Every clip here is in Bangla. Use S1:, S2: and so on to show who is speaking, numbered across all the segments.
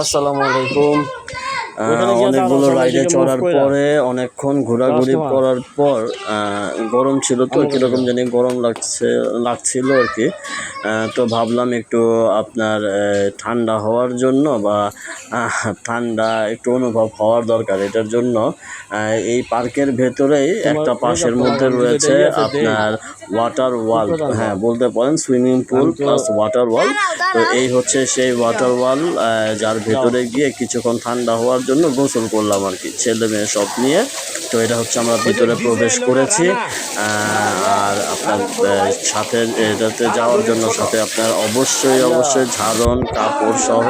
S1: আসসালামু আলাইকুম।
S2: অনেকগুলো রাইডে চড়ার পরে অনেকক্ষণ ঘোরাঘুরি করার পর আহ, গরম ছিল তো কীরকম জানি গরম লাগছে লাগছিল আর কি। তো ভাবলাম একটু আপনার ঠান্ডা হওয়ার জন্য বা ঠান্ডা একটু অনুভব হওয়ার দরকার এটার জন্য এই পার্কের ভেতরেই একটা পাশের মধ্যে রয়েছে আপনার ওয়াটার ওয়াল হ্যাঁ বলতে পারেন swimming pool plus water wall তো এই হচ্ছে সেই ওয়াটার ওয়াল যার ভেতরে গিয়ে কিছুক্ষণ ঠান্ডা হওয়ার জন্য গোসল করলাম আর কি। ছেলে মেয়ে সব নিয়ে। তো এটা হচ্ছে আমরা ভিতরে প্রবেশ করেছি। আর আপনার সাথে এটাতে যাওয়ার জন্য সাথে আপনার অবশ্যই অবশ্যই ঝাড়ন, কাপড় সহ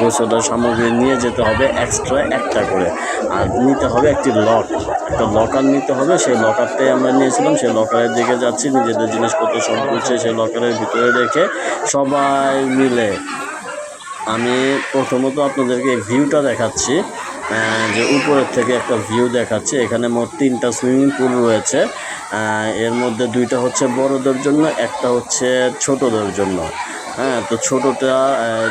S2: গোসলের সামগ্রী নিয়ে যেতে হবে এক্সট্রা একটা করে। আর নিতে হবে একটি লক একটা লকার নিতে হবে। সেই লকারটাই আমরা নিয়েছিলাম। সেই লকারের দিকে যাচ্ছি। নিজেদের জিনিসপত্র সব গুছিয়ে সেই লকারের ভিতরে রেখে সবাই মিলে আমি প্রথমত আপনাদেরকে ভিউটা দেখাচ্ছি যে উপরের থেকে একটা ভিউ দেখাচ্ছে। এখানে মোট তিনটা সুইমিং পুল রয়েছে এর মধ্যে দুইটা হচ্ছে বড়দের জন্য, একটা হচ্ছে ছোটদের জন্য। হ্যাঁ তো ছোটোটা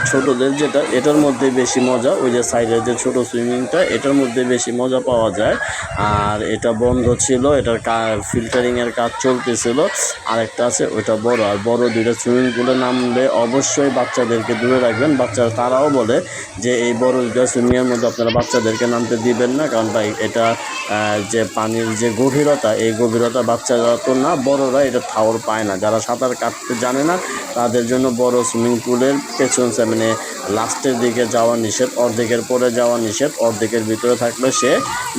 S2: ছোটোদের যেটা, এটার মধ্যে বেশি মজা, ওই যে সাইডের যে ছোট সুইমিংটা, এটার মধ্যে বেশি মজা পাওয়া যায়। আর এটা বন্ধ ছিল, এটার কা ফিল্টারিংয়ের কাজ চলতেছিল। আরেকটা আছে, ওইটা বড়। আর বড় দুইটা সুইমিং পুলে নামলে অবশ্যই বাচ্চাদেরকে দূরে রাখবেন। বাচ্চারা, তারাও বলে যে এই বড় দুইটা সুইমিংয়ের মধ্যে আপনারা বাচ্চাদেরকে নামতে দিবেন না, কারণ ভাই, এটা যে পানির যে গভীরতা, এই গভীরতা বাচ্চারা তো না, বড়রা এটা ঠাওর পায় না। যারা সাঁতার কাটতে জানে না, তাদের জন্য বড় সুইমিং পুলের পেছন মানে লাস্টের দিকে যাওয়া নিষেধ, অর্ধেকের পরে যাওয়া নিষেধ, অর্ধেকের ভিতরে থাকলে সে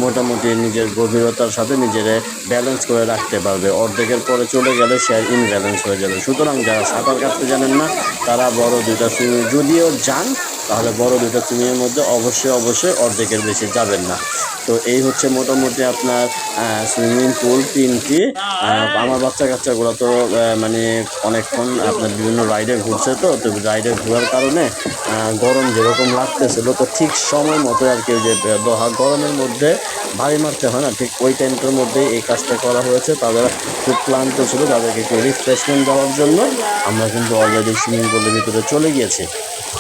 S2: মোটামুটি নিজের গভীরতার সাথে নিজের ব্যালেন্স করে রাখতে পারবে। অর্ধেকের পরে চলে গেলে সে আর ইনব্যালেন্স হয়ে যাবে। সুতরাং যারা সাঁতার কাটতে জানেন না, তারা বড় দুইটা সুইমিং, যদিও যান, তাহলে বড় দুইটা সুইমিংয়ের মধ্যে অবশ্যই অবশ্যই অর্ধেকের বেশি যাবেন না। তো এই হচ্ছে মোটামুটি আপনার সুইমিং পুল তিনটি। আমার বাচ্চা কাচ্চাগুলো তো মানে অনেকক্ষণ আপনার বিভিন্ন রাইডে ঘুরছে। তো তো রাইডে ঘোরার কারণে গরম যেরকম লাগতেছিল, তো ঠিক সময় মতো আর কি যে, দহা গরমের মধ্যে ভারী মারতে হয় না, ঠিক ওই টাইমটার মধ্যেই এই কাজটা করা হয়েছে। তাদের খুব ক্লান্ত ছিল, তাদেরকে একটু রিফ্রেশমেন্ট দেওয়ার জন্য। আমরা কিন্তু অলরেডি সুইমিং পুলের ভিতরে চলে গিয়েছি।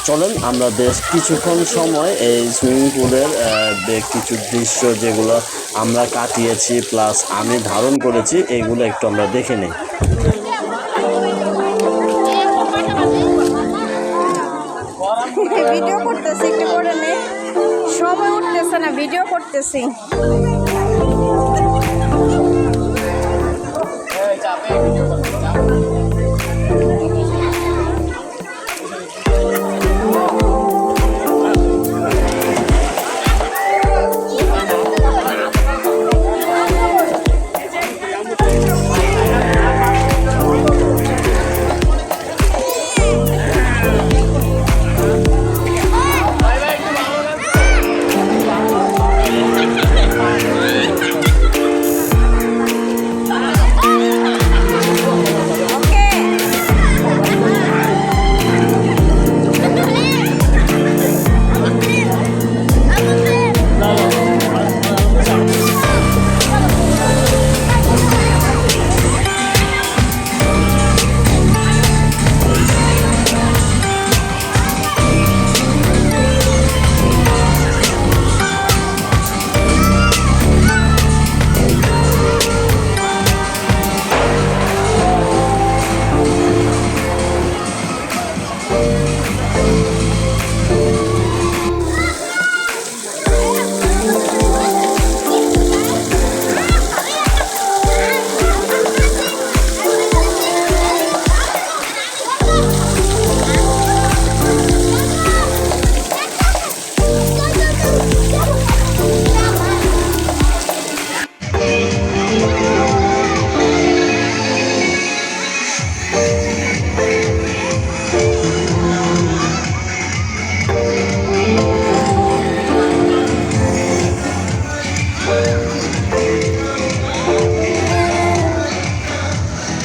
S2: চলেন, আমরা বেশ কিছুক্ষণ সময় এই সুইমিং পুলের কিছু দৃশ্য যেগুলো আমরা কাটিয়েছি প্লাস আমি ধারণ করেছি, এগুলো একটু আমরা দেখে নিই।
S3: ভিডিও করতেছি একটু করে নে? সময় উঠতেছে না ভিডিও করতেছি। ওকে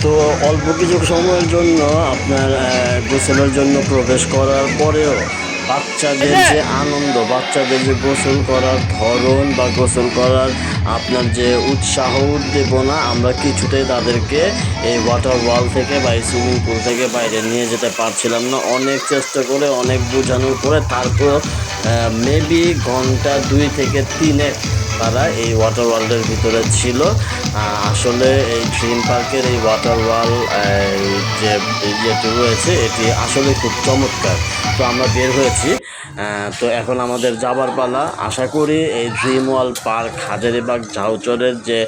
S2: তো অল্প কিছু সময়ের জন্য আপনার গোসলের জন্য প্রবেশ করার পরেও বাচ্চাদের যে আনন্দ বাচ্চাদের যে গোসল করার ধরন বা গোসল করার আপনার যে উৎসাহ উদ্দীপনা আমরা কিছুতেই তাদেরকে এই ওয়াটার ওয়াল থেকে বা এই সুইমিং পুল থেকে বাইরে নিয়ে যেতে পারছিলাম না। অনেক চেষ্টা করে অনেক বোঝানোর পরে তারপর মেবি ঘণ্টা দুই থেকে তিনে তারা এই ওয়াটার ওয়ার্ল্ডের ভিতরে ছিল। আসলে এই ড্রিম পার্কের এই ওয়াটার ওয়াল যে ইয়েটি রয়েছে, এটি আসলে খুব চমৎকার। তো আমরা বের হয়েছি। তো এখন আমাদের যাবার পালা। আশা করি এই ড্রিম ওয়াল পার্ক হাজারিবাগ, ঝাউচরের যে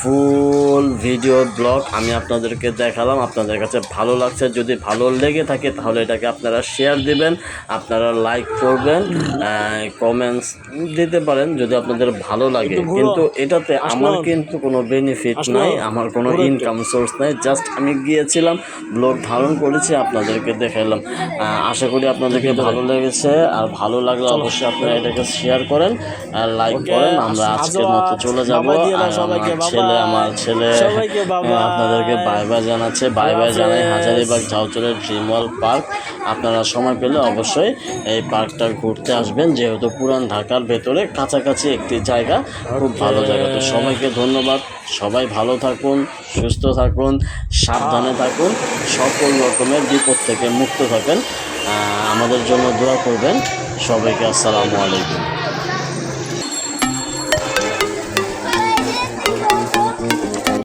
S2: ফুল ভিডিও ব্লগ আমি আপনাদেরকে দেখালাম। আপনাদের কাছে ভালো লাগছে যদি ভালো লেগে থাকে তাহলে এটাকে আপনারা শেয়ার দিবেন আপনারা লাইক করবেন কমেন্টস দিতে পারেন যদি আপনাদের ভালো লাগে। কিন্তু এটাতে আমার কিন্তু কোনো বেনিফিট নাই আমার কোনো ইনকাম সোর্স নাই জাস্ট আমি গিয়েছিলাম ব্লগ ধারণ করেছি আপনাদেরকে দেখালাম আশা করি আপনাদেরকে ভালো লেগেছে আর ভালো লাগলে অবশ্যই আপনারা এটাকে শেয়ার করেন আর লাইক করেন আমরা আজকের মতো চলে যাব আর
S1: সবাইকে,
S2: আমার ছেলে
S1: বাবাই।
S2: আমার ছেলে
S1: সবাইকে।
S2: আপনাদেরকে বাই বাই জানাচ্ছে। বাই বাই জানাই হাজারিবাগ ঝাউচরের ড্রিম ওয়াল পার্ক। আপনারা সময় পেলে অবশ্যই এই পার্কটা ঘুরতে আসবেন যেহেতু পুরান ঢাকার ভেতরে কাছাকাছি একটি জায়গা খুব ভালো জায়গা। তো সবাইকে ধন্যবাদ। সবাই ভালো থাকুন সুস্থ থাকুন সাবধানে থাকুন সকল রকমের বিপদ থেকে মুক্ত থাকেন। আমাদের জন্য দোয়া করবেন। সবাইকে আসসালামু আলাইকুম।